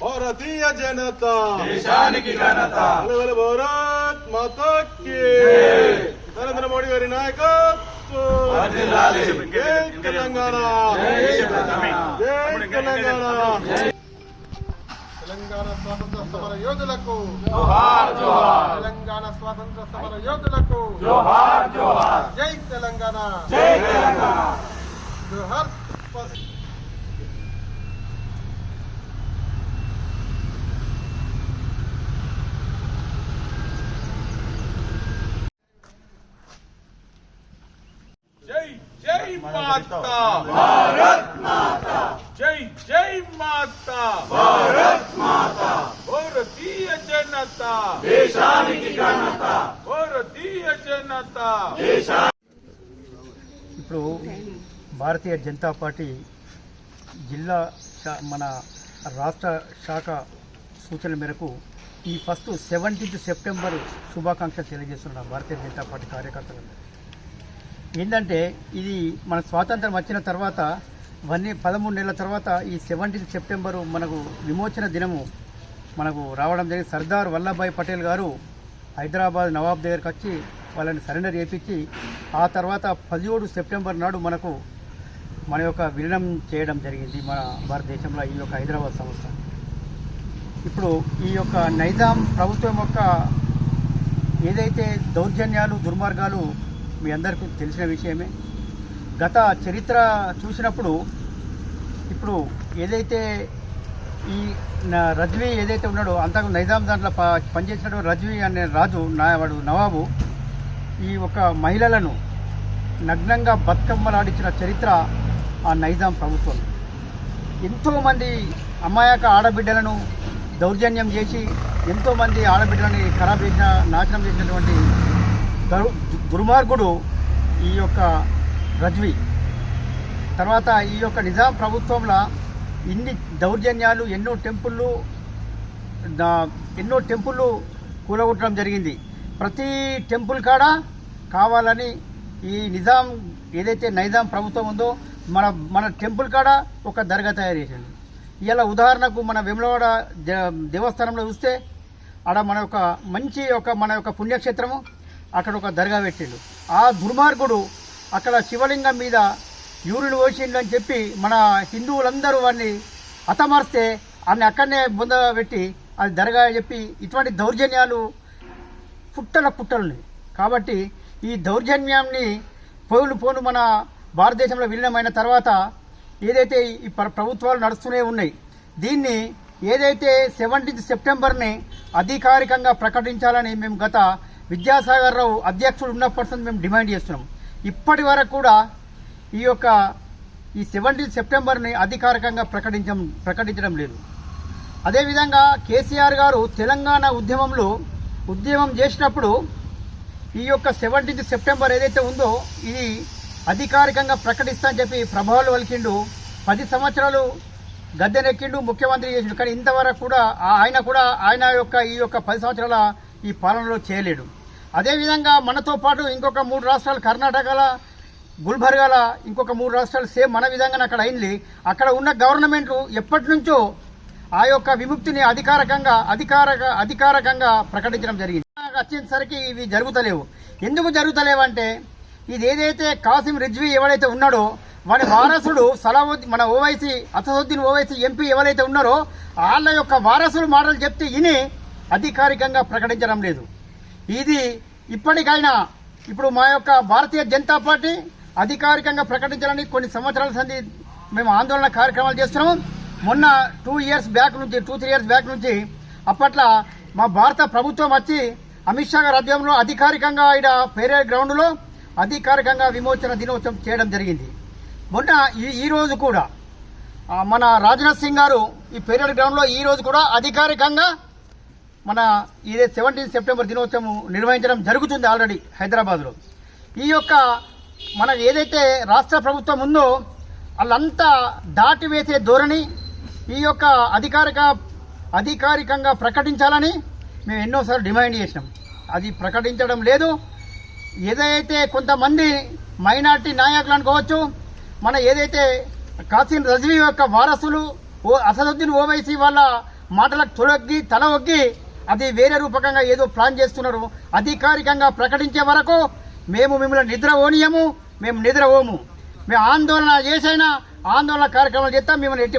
భారతీయ జనతా. దేశానికి ఘనత. భారత్ మాతాకి నరేంద్ర మోడీ గారి నాయకత్వం. తెలంగాణ తెలంగాణ. తెలంగాణ స్వాతంత్ర సమర యోధులకు తెలంగాణ. స్వాతంత్ర సమర యోధులకు జై తెలంగాణ. జై తెలంగాణ జోహార్ జై జై మాతా భారత్ మాతా జై జై మాతా. భారత్ మాతా భారతీయ జనతా. దేశానికి ఘనత. భారతీయ జనతా. ఇప్పుడు భారతీయ జనతా పార్టీ జిల్లా శా- మన రాష్ట్ర శాఖ సూచనల మేరకు ఈ ఫస్ట్ సెవెంటీన్త్ సెప్టెంబర్ శుభాకాంక్షలు తెలియజేస్తున్నాం భారతీయ జనతా పార్టీ కార్యకర్తలు ఏంటంటే ఇది మన స్వాతంత్రం వచ్చిన తర్వాత వన్ పదమూడు నెలల తర్వాత ఈ సెవెంటీన్త్ సెప్టెంబరు మనకు విమోచన దినము. మనకు రావడం జరిగింది. సర్దార్ వల్లభాయ్ పటేల్ గారు హైదరాబాద్ నవాబ్ దగ్గరికి వచ్చి వాళ్ళని సరెండర్ చేపించి ఆ తర్వాత పదిహేడు సెప్టెంబర్ నాడు మనకు మన యొక్క విలీనం చేయడం జరిగింది మన భారతదేశంలో ఈ యొక్క హైదరాబాద్ సంస్థ. ఇప్పుడు ఈ యొక్క నైజాం ప్రభుత్వం యొక్క ఏదైతే దౌర్జన్యాలు దుర్మార్గాలు మీ అందరికీ తెలిసిన విషయమే. గత చరిత్ర చూసినప్పుడు ఇప్పుడు ఏదైతే ఈ రజ్వీ ఏదైతే ఉన్నాడో అంతకు నైజాం దాంట్లో ప- పనిచేసినటువంటి రజ్వీ అనే రాజు నా వాడు నవాబు ఈ ఒక మహిళలను నగ్నంగా బతుకమ్మలాడించిన చరిత్ర ఆ నైజాం ప్రభుత్వం. ఎంతోమంది అమ్మాయక ఆడబిడ్డలను దౌర్జన్యం చేసి ఎంతోమంది ఆడబిడ్డలని ఖరాబ్ చేసిన నాశనం చేసినటువంటి దుర్మార్గుడు ఈ యొక్క రజ్వి. తర్వాత ఈ యొక్క నిజాం ప్రభుత్వంలో ఇన్ని దౌర్జన్యాలు ఎన్నో టెంపుళ్ళు ఎన్నో టెంపుళ్ళు కూలగొట్టడం జరిగింది. ప్రతి టెంపుల్ కాడ కావాలని ఈ నిజాం ఏదైతే నైజాం ప్రభుత్వం ఉందో మన మన టెంపుల్ కాడ ఒక దర్గా తయారు చేసింది. ఇలా ఉదాహరణకు మన వెములవాడ దేవస్థానంలో చూస్తే ఆడ మన యొక్క మంచి ఒక మన యొక్క పుణ్యక్షేత్రము అక్కడ ఒక దర్గా పెట్టిండు. ఆ దుర్మార్గుడు అక్కడ శివలింగం మీద యూరిన్ పోసిండు అని చెప్పి మన హిందువులందరూ వాడిని హతమార్స్తే అన్ని అక్కడనే బొంద పెట్టి అది దర్గా చెప్పి ఇటువంటి దౌర్జన్యాలు పుట్టల పుట్టలని కాబట్టి ఈ దౌర్జన్యాన్ని పోను పోను మన భారతదేశంలో విలీనమైన తర్వాత ఏదైతే ఈ ప్రభుత్వాలు నడుస్తూనే ఉన్నాయి దీన్ని ఏదైతే సెవెంటీన్త్ సెప్టెంబర్ని అధికారికంగా ప్రకటించాలని మేము గత విద్యాసాగర్ రావు అధ్యక్షుడు ఉన్నప్పటి మేము డిమాండ్ చేస్తున్నాం. ఇప్పటి వరకు కూడా ఈ యొక్క ఈ సెవెంటీన్ సెప్టెంబర్ని అధికారికంగా ప్రకటించం ప్రకటించడం లేదు. అదేవిధంగా కేసీఆర్ గారు తెలంగాణ ఉద్యమంలో ఉద్యమం చేసినప్పుడు ఈ యొక్క సెవెంటీన్త్ సెప్టెంబర్ ఏదైతే ఉందో ఇది అధికారికంగా ప్రకటిస్తా అని చెప్పి ప్రభావాలు వలికిండు. పది సంవత్సరాలు గద్దెనెక్కిండు ముఖ్యమంత్రి చేసిండు. కానీ ఇంతవరకు కూడా ఆ- ఆయన కూడా ఆయన యొక్క ఈ యొక్క పది సంవత్సరాల ఈ పాలనలో చేయలేడు. అదేవిధంగా మనతో పాటు ఇంకొక మూడు రాష్ట్రాలు కర్ణాటకల గుల్బర్గాల ఇంకొక మూడు రాష్ట్రాలు సేమ్ మన విధంగానే అక్కడ అయింది. అక్కడ ఉన్న గవర్నమెంట్లు ఎప్పటి నుంచో ఆ యొక్క విముక్తిని అధికారికంగా అధికారక అధికారకంగా ప్రకటించడం జరిగింది. వచ్చేసరికి ఇవి జరుగుతలేవు. ఎందుకు జరుగుతలేవంటే ఇది ఏదైతే కాసిం రిజ్వీ ఎవరైతే ఉన్నాడో వాడి వారసుడు సలావుద్దీన్ మన ఓవైసీ అసదుద్దీన్ ఓవైసీ ఎంపీ ఎవరైతే ఉన్నారో వాళ్ళ యొక్క వారసుడు మాటలు చెప్తే ఇని అధికారికంగా ప్రకటించడం లేదు. ఇది ఇప్పటికైనా ఇప్పుడు మా యొక్క భారతీయ జనతా పార్టీ అధికారికంగా ప్రకటించాలని కొన్ని సంవత్సరాల సంది మేము ఆందోళన కార్యక్రమాలు చేస్తున్నాం మొన్న టూ ఇయర్స్ బ్యాక్ నుంచి టూ త్రీ ఇయర్స్ బ్యాక్ నుంచి అప్పట్లో మా భారత ప్రభుత్వం వచ్చి అమిత్ షా గారి అధ్యయంలో అధికారికంగా ఇక్కడ పేరే గ్రౌండ్లో అధికారికంగా విమోచన దినోత్సవం చేయడం జరిగింది. మొన్న ఈ ఈరోజు రోజు కూడా మన రాజ్నాథ్ సింగ్ గారు ఈ పేరేడ్ గ్రౌండ్లో ఈ రోజు కూడా అధికారికంగా మన ఇదే సెవెంటీన్ సెప్టెంబర్ దినోత్సవం నిర్వహించడం జరుగుతుంది ఆల్రెడీ హైదరాబాద్లో. ఈ యొక్క మన ఏదైతే రాష్ట్ర ప్రభుత్వం ఉందో వాళ్ళంతా దాటి వేసే ధోరణి ఈ యొక్క అధికారిక అధికారికంగా ప్రకటించాలని మేము ఎన్నోసార్లు డిమాండ్ చేసినాం. అది ప్రకటించడం లేదు. ఏదైతే కొంతమంది మైనార్టీ నాయకులు అనుకోవచ్చు మన ఏదైతే కాసిం రజవీ యొక్క వారసులు ఓ అసదుద్దీన్ ఓవైసీ వాళ్ళ మాటలకు తొలగి తల ఒగ్గి అది వేరే రూపకంగా ఏదో ప్లాన్ చేస్తున్నారు అధికారికంగా ప్రకటించే వరకు మేము మిమ్మల్ని నిద్ర ఓనియము మేము నిద్ర ఓము మేము ఆందోళన చేసైనా ఆందోళన కార్యక్రమాలు చేస్తాం మిమ్మల్ని ఎట్టి